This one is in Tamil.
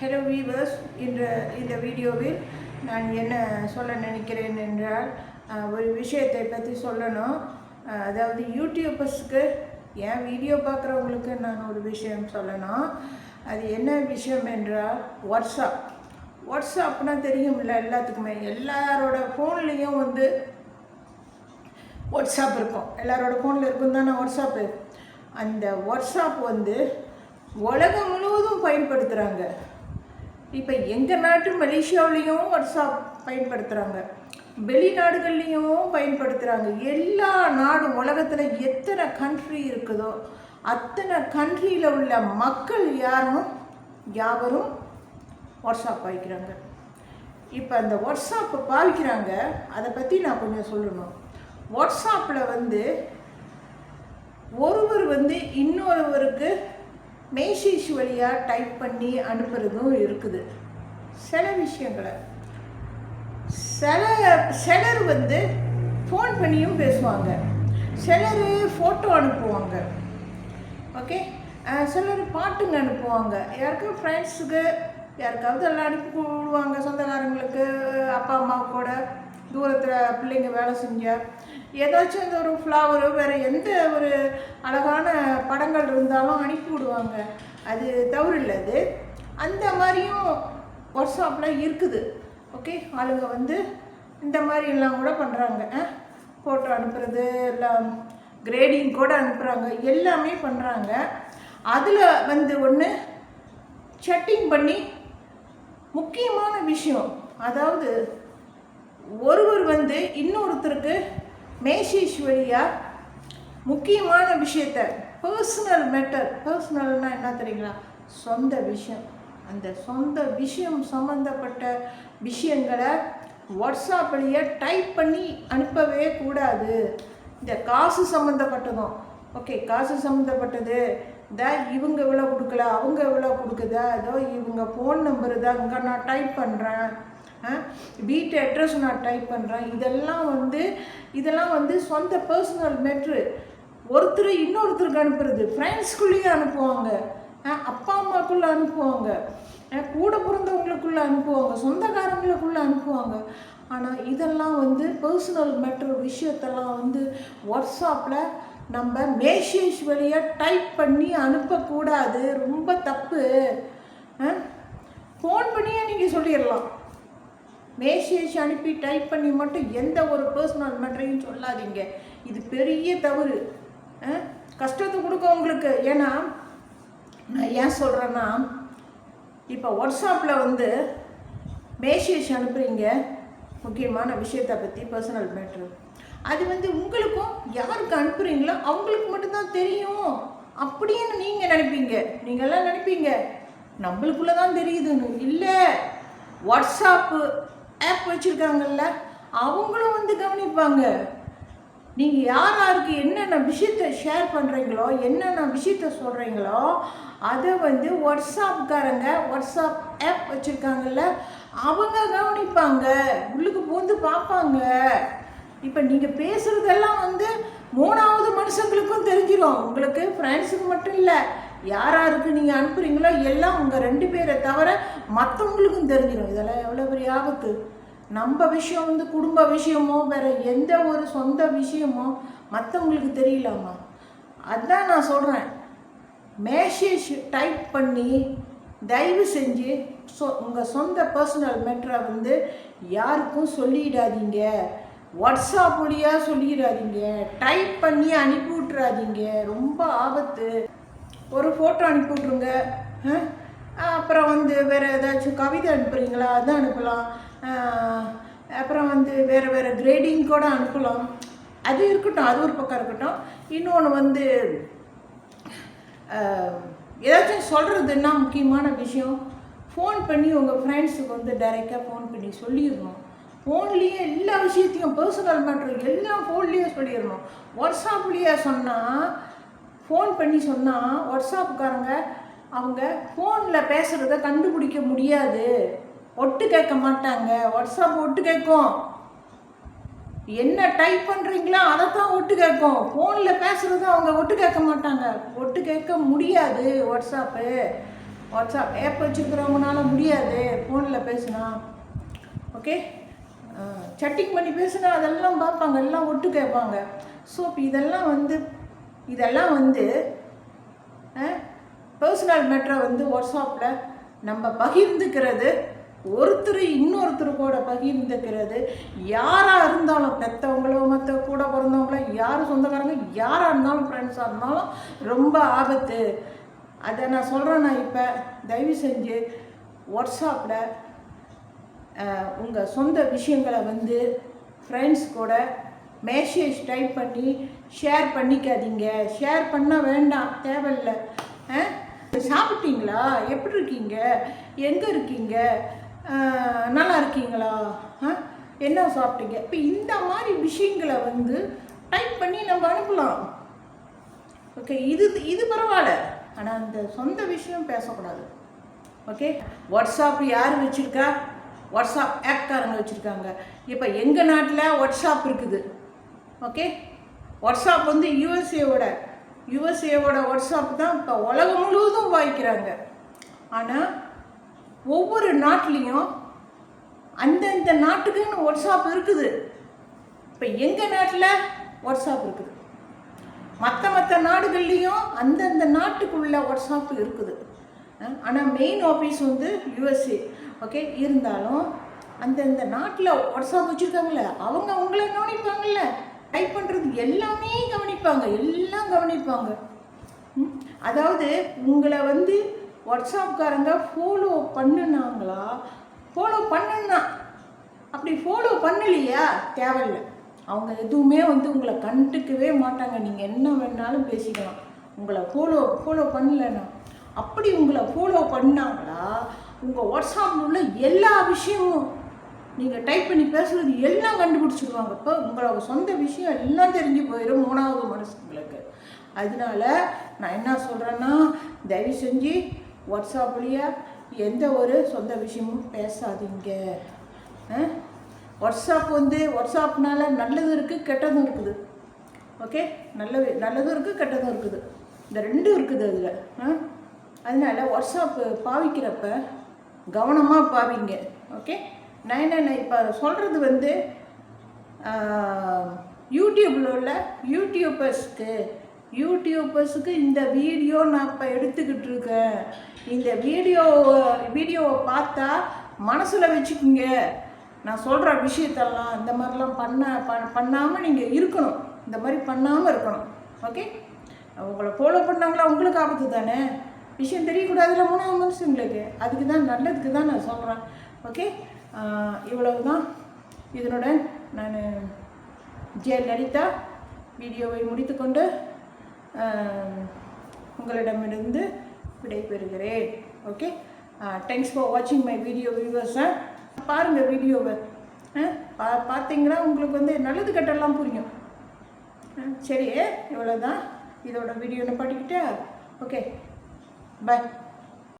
ஹலோ வீவர்ஸ் இந்த இந்த வீடியோவில் நான் என்ன சொல்ல நினைக்கிறேன் என்றால் ஒரு விஷயத்தை பற்றி சொல்லணும். அதாவது யூடியூபர்ஸ்க்கு என் வீடியோ பார்க்குறவங்களுக்கு நான் ஒரு விஷயம் சொல்லணும். அது என்ன விஷயம் என்றால் வாட்ஸ்அப் வாட்ஸ்அப்னா தெரியும்ல எல்லாத்துக்குமே. எல்லாரோட ஃபோன்லேயும் வந்து வாட்ஸ்அப் இருக்கும். எல்லாரோட ஃபோனில் இருக்கும் தானே வாட்ஸ்அப்பு அந்த வாட்ஸ்அப் வந்து உலகம் முழுவதும் பயன்படுத்துகிறாங்க இப்போ எங்கள் நாட்டு மலேசியாவிலையும் வாட்ஸ்அப் பயன்படுத்துகிறாங்க வெளிநாடுகள்லேயும் பயன்படுத்துகிறாங்க எல்லா நாடும் உலகத்தில் எத்தனை கண்ட்ரி இருக்குதோ அத்தனை கண்ட்ரியில் உள்ள மக்கள் யாரும் யாவரும் வாட்ஸ்அப் பாய்க்கிறாங்க. இப்போ அந்த வாட்ஸ்அப்பை பாவிக்கிறாங்க அதை பற்றி நான் கொஞ்சம் சொல்லணும். வாட்ஸ்அப்பில் வந்து ஒருவர் வந்து இன்னொருவருக்கு மெசேஜ் வழியாக டைப் பண்ணி அனுப்புகிறதும் இருக்குது. சில விஷயங்களை. சில சிலர் வந்து ஃபோன் பண்ணியும் பேசுவாங்க. சிலர் ஃபோட்டோ அனுப்புவாங்க. ஓகே சிலர் பாட்டுங்க அனுப்புவாங்க. யாருக்கும் ஃப்ரெண்ட்ஸுக்கு யாருக்காவது எல்லாம் அனுப்பி விடுவாங்க சொந்தக்காரங்களுக்கு அப்பா அம்மா கூட. தூரத்தில் பிள்ளைங்க வேலை செஞ்ச ஏதாச்சும் இந்த ஒரு ஃப்ளவரோ வேறு எந்த ஒரு அழகான படங்கள் இருந்தாலும் அனுப்பி விடுவாங்க. அது தவறு இல்லை அது. அந்த மாதிரியும் வாட்ஸ்அப்பில் இருக்குது. ஓகே ஆளுங்க வந்து இந்த மாதிரி எல்லாம் கூட பண்ணுறாங்க ஃபோட்டோ அனுப்புறது எல்லாம் கிரேடிங் கூட அனுப்புகிறாங்க எல்லாமே பண்ணுறாங்க அதில் வந்து ஒன்று செட்டிங் பண்ணி முக்கியமான விஷயம் அதாவது ஒருவர் வந்து இன்னொருத்தருக்கு மேசேஜ் முக்கியமான விஷயத்த பர்சனல் மேட்டர் பர்சனல்னால் என்ன தெரியுங்களா? சொந்த விஷயம். அந்த சொந்த விஷயம் சம்மந்தப்பட்ட விஷயங்களை வாட்ஸ்அப் வழியாக டைப் பண்ணி அனுப்பவே கூடாது. இந்த காசு சம்மந்தப்பட்டதும் ஓகே காசு சம்மந்தப்பட்டது இந்த இவங்க இவ்வளோ கொடுக்கல அவங்க இவ்வளோ கொடுக்குதா? ஏதோ இவங்க ஃபோன் நம்பர் தான் இங்கே நான் டைப் பண்ணுறேன் வீட்டு அட்ரஸ் நான் டைப் பண்ணுறேன் இதெல்லாம் வந்து இதெல்லாம் வந்து சொந்த பர்சனல் மேட்ரு ஒருத்தர் இன்னொருத்தருக்கு அனுப்புறது. ஃப்ரெண்ட்ஸ்குள்ளேயும் அனுப்புவாங்க. அப்பா அம்மாக்குள்ளே அனுப்புவாங்க. கூட பிறந்தவங்களுக்குள்ளே அனுப்புவாங்க. சொந்தக்காரங்களுக்குள்ளே அனுப்புவாங்க. ஆனால் இதெல்லாம் வந்து பர்சனல் மேட்ரு விஷயத்தெல்லாம் வந்து வாட்ஸ்அப்பில் நம்ம மேசேஜ் வழியாக டைப் பண்ணி அனுப்பக்கூடாது. ரொம்ப தப்பு. ஃபோன் பண்ணியே நீங்கள் சொல்லிடலாம். மேசேஜ் அனுப்பி டைப் பண்ணி மட்டும் எந்த ஒரு பர்சனல் மேட்டரையும் சொல்லாதீங்க. இது பெரிய தவறு. கஷ்டத்தை கொடுக்க உங்களுக்கு. ஏன்னா நான் ஏன் சொல்கிறேன்னா இப்போ வாட்ஸ்அப்பில் வந்து மேசேஜ் அனுப்புகிறீங்க முக்கியமான விஷயத்தை பற்றி பர்சனல் மேட்ரு அது வந்து உங்களுக்கும் யாருக்கு அனுப்புகிறீங்களோ அவங்களுக்கு மட்டும்தான் தெரியும். அப்படின்னு நீங்கள் நினைப்பீங்க. நீங்கள்லாம் நினைப்பீங்க. நம்மளுக்குள்ளே தான் தெரியுதுன்னு. இல்லை வாட்ஸ்அப்பு ஆப் வச்சுருக்காங்கல்ல அவங்களும் வந்து கவனிப்பாங்க. நீங்கள் யார் யாருக்கு என்னென்ன விஷயத்த ஷேர் பண்ணுறீங்களோ என்னென்ன விஷயத்த சொல்கிறீங்களோ அதை வந்து வாட்ஸ்அப்காரங்க வாட்ஸ்அப் ஆப் வச்சுருக்காங்கல்ல அவங்க கவனிப்பாங்க. உள்ளுக்கு பூந்து பார்ப்பாங்க. இப்போ நீங்கள் பேசுகிறதெல்லாம் வந்து மூணாவது மனுஷங்களுக்கும் தெரிஞ்சிடும் உங்களுக்கு ஃப்ரெண்ட்ஸுக்கு மட்டும் இல்லை. யார் யாருக்கு நீங்கள் அனுப்புகிறீங்களோ எல்லாம் உங்கள் ரெண்டு பேரை தவிர மற்றவங்களுக்கும் தெரிஞ்சிடும் இதெல்லாம் எவ்வளோ பெரிய ஆபத்து. நம்ம விஷயம் வந்து குடும்ப விஷயமோ வேற எந்த ஒரு சொந்த விஷயமோ மற்றவங்களுக்கு தெரியலாமா? அதான் நான் சொல்கிறேன் மேசேஜ் டைப் பண்ணி தயவு செஞ்சு சொ உங்கள் சொந்த பர்சனல் மேட்டரை வந்து யாருக்கும் சொல்லிடாதீங்க. வாட்ஸ்அப் வழியாக சொல்லிடாதீங்க. டைப் பண்ணி அனுப்பி விட்றாதீங்க ரொம்ப ஆபத்து. ஒரு ஃபோட்டோ அனுப்பி விட்ருங்க அப்புறம் வந்து வேறு ஏதாச்சும் கவிதை அனுப்புகிறீங்களா அதை அனுப்பலாம். அப்புறம் வந்து வேறு வேறு கிரேடிங் கூட அனுப்பலாம். அது இருக்கட்டும் அது ஒரு பக்கம் இருக்கட்டும். இன்னொன்று வந்து ஏதாச்சும் சொல்கிறதுன்னா முக்கியமான விஷயம் ஃபோன் பண்ணி உங்கள் ஃப்ரெண்ட்ஸுக்கு வந்து டைரெக்டாக ஃபோன் பண்ணி சொல்லிடணும். ஃபோன்லேயே எல்லா விஷயத்தையும் பர்சனல் மேட்ரு எல்லாம் ஃபோன்லேயே சொல்லிடணும். வாட்ஸ்அப்லேயே சொன்னால் ஃபோன் பண்ணி சொன்னால் வாட்ஸ்அப்புக்காரங்க அவங்க ஃபோனில் பேசுகிறத கண்டுபிடிக்க முடியாது. ஒட்டு கேட்க மாட்டாங்க. வாட்ஸ்அப் ஒட்டு கேட்கும். என்ன டைப் பண்ணுறீங்களோ அதை தான் ஒட்டு கேட்கும். ஃபோனில் பேசுகிறது அவங்க ஒட்டு கேட்க மாட்டாங்க. ஒட்டு கேட்க முடியாது வாட்ஸ்அப்பு வாட்ஸ்அப் ஆப் வச்சுருக்கிறவங்கனால முடியாது ஃபோனில் பேசுனா. ஓகே சட்டிங் பண்ணி பேசுனா அதெல்லாம் பார்ப்பாங்க. எல்லாம் ஒட்டு கேட்பாங்க. ஸோ இப்போ இதெல்லாம் வந்து இதெல்லாம் வந்து பர்சனல் மேட்டரை வந்து வாட்ஸ்அப்பில் நம்ம பகிர்ந்துக்கிறது ஒருத்தர் இன்னொருத்தர் கூட பகிர்ந்துக்கிறது யாராக இருந்தாலும் பெற்றவங்களோ மற்ற கூட பிறந்தவங்களோ யார் சொந்தக்காரங்க யாராக இருந்தாலும் ஃப்ரெண்ட்ஸாக இருந்தாலும் ரொம்ப ஆபத்து. அதை நான் சொல்கிறேன் நான் இப்போ தயவு செஞ்சு வாட்ஸ்அப்பில் உங்கள் சொந்த விஷயங்களை வந்து ஃப்ரெண்ட்ஸ் கூட மெசேஜ் டைப் பண்ணி ஷேர் பண்ணிக்காதீங்க. ஷேர் பண்ண வேண்டாம். தேவையில்லை. ஆ? சாப்பிட்டீங்களா? எப்படி இருக்கீங்க? எங்கே இருக்கீங்க? நல்லா இருக்கீங்களா? ஆ? என்ன சாப்பிட்டீங்க? இப்போ இந்த மாதிரி விஷயங்களை வந்து டைப் பண்ணி நம்ம அனுப்பலாம். ஓகே இது இது பரவாயில்ல. ஆனால் அந்த சொந்த விஷயம் பேசக்கூடாது. ஓகே வாட்ஸ்அப் யார் வச்சுருக்கா? வாட்ஸ்அப் ஆப்காரங்க வச்சுருக்காங்க. இப்போ எங்கள் நாட்டில் வாட்ஸ்அப் இருக்குது. ஓகே வாட்ஸ்அப் வந்து யூஎஸ்ஏவோட யூஎஸ்ஏவோட வாட்ஸ்அப் தான் இப்போ உலகம் முழுவதும் வாய்க்கிறாங்க. ஆனால் ஒவ்வொரு நாட்டிலையும் அந்தந்த நாட்டுக்குன்னு வாட்ஸ்அப் இருக்குது. இப்போ எங்கள் நாட்டில் வாட்ஸ்அப் இருக்குது? மற்ற மற்ற நாடுகள்லேயும் அந்தந்த நாட்டுக்குள்ள வாட்ஸ்அப் இருக்குது. ஆனால் மெயின் ஆஃபீஸ் வந்து யுஎஸ்ஏ ஓகே இருந்தாலும் அந்தந்த நாட்டில் வாட்ஸ்அப் வச்சுருக்காங்களே அவங்க அவங்கள கவனிப்பாங்கல்ல. டைப் பண்ணுறது எல்லாமே கவனிப்பாங்க எல்லாம் கவனிப்பாங்க. ம், அதாவது உங்களை வந்து வாட்ஸ்அப்காரங்க ஃபாலோ பண்ணுனாங்களா? ஃபாலோ பண்ணுனா அப்படி ஃபாலோ பண்ணலையா? தேவையில்லை. அவங்க எதுவுமே வந்து உங்களை கண்டுக்கவே மாட்டாங்க. நீங்கள் என்ன வேணாலும் பேசிக்கலாம். உங்களை ஃபாலோ ஃபாலோ பண்ணலன்னா. அப்படி உங்களை ஃபாலோ பண்ணாங்களா உங்கள் வாட்ஸ்அப்பில் உள்ள எல்லா விஷயமும் நீங்கள் டைப் பண்ணி பேசுகிறது எல்லாம் கண்டுபிடிச்சிடுவாங்க இப்போ உங்களோட சொந்த விஷயம் எல்லாம் தெரிஞ்சு போயிடும் மூணாவது மனுஷங்களுக்கு. அதனால நான் என்ன சொல்கிறேன்னா தயவு செஞ்சு வாட்ஸ்அப்லேயே எந்த ஒரு சொந்த விஷயமும் பேசாதீங்க. ஆ? வாட்ஸ்அப் வந்து வாட்ஸ்அப்னால நல்லதும் இருக்குது கெட்டதும் இருக்குது. ஓகே நல்ல நல்லதும் இருக்குது கெட்டதும் இருக்குது. இந்த ரெண்டும் இருக்குது அதில். அதனால வாட்ஸ்அப் பாவிக்கிறப்ப கவனமாக பாவிங்க. ஓகே நான் நைன் இப்போ சொல்கிறது வந்து யூடியூப்பில் உள்ள யூடியூபர்ஸ்க்கு யூடியூபர்ஸுக்கு இந்த வீடியோ நான் இப்போ எடுத்துக்கிட்டு இருக்கேன். இந்த வீடியோ வீடியோவை பார்த்தா மனசில் வச்சுக்கோங்க. நான் சொல்கிற விஷயத்தெல்லாம் இந்த மாதிரிலாம் பண்ண ப பண்ணாமல் நீங்கள் இருக்கணும். இந்த மாதிரி பண்ணாமல் இருக்கணும். ஓகே? உங்களை ஃபாலோ பண்ணாங்களா உங்களுக்கு ஆபத்து தானே? விஷயம் தெரியக்கூடாதுல மூணாவது மனுஷங்களுக்கு. அதுக்கு தான் நல்லதுக்கு தான் நான் சொல்கிறேன் ஓகே? இவ்வளவு தான் இதனுடன் நான் ஜெய லலிதா வீடியோவை முடித்துக்கொண்டு உங்களிடமிருந்து விடைபெறுகிறேன். ஓகே? தேங்க்ஸ் ஃபார் வாட்சிங் மை வீடியோ வியூவர்ஸை பாருங்கள் வீடியோவை. பா பார்த்தீங்கன்னா உங்களுக்கு வந்து நல்லது கெட்டெல்லாம் புரியும். ஆ, சரி இவ்வளோ தான் இதோட வீடியோ நிப்பாட்டிக்கிட்டா ஓகே. பாய்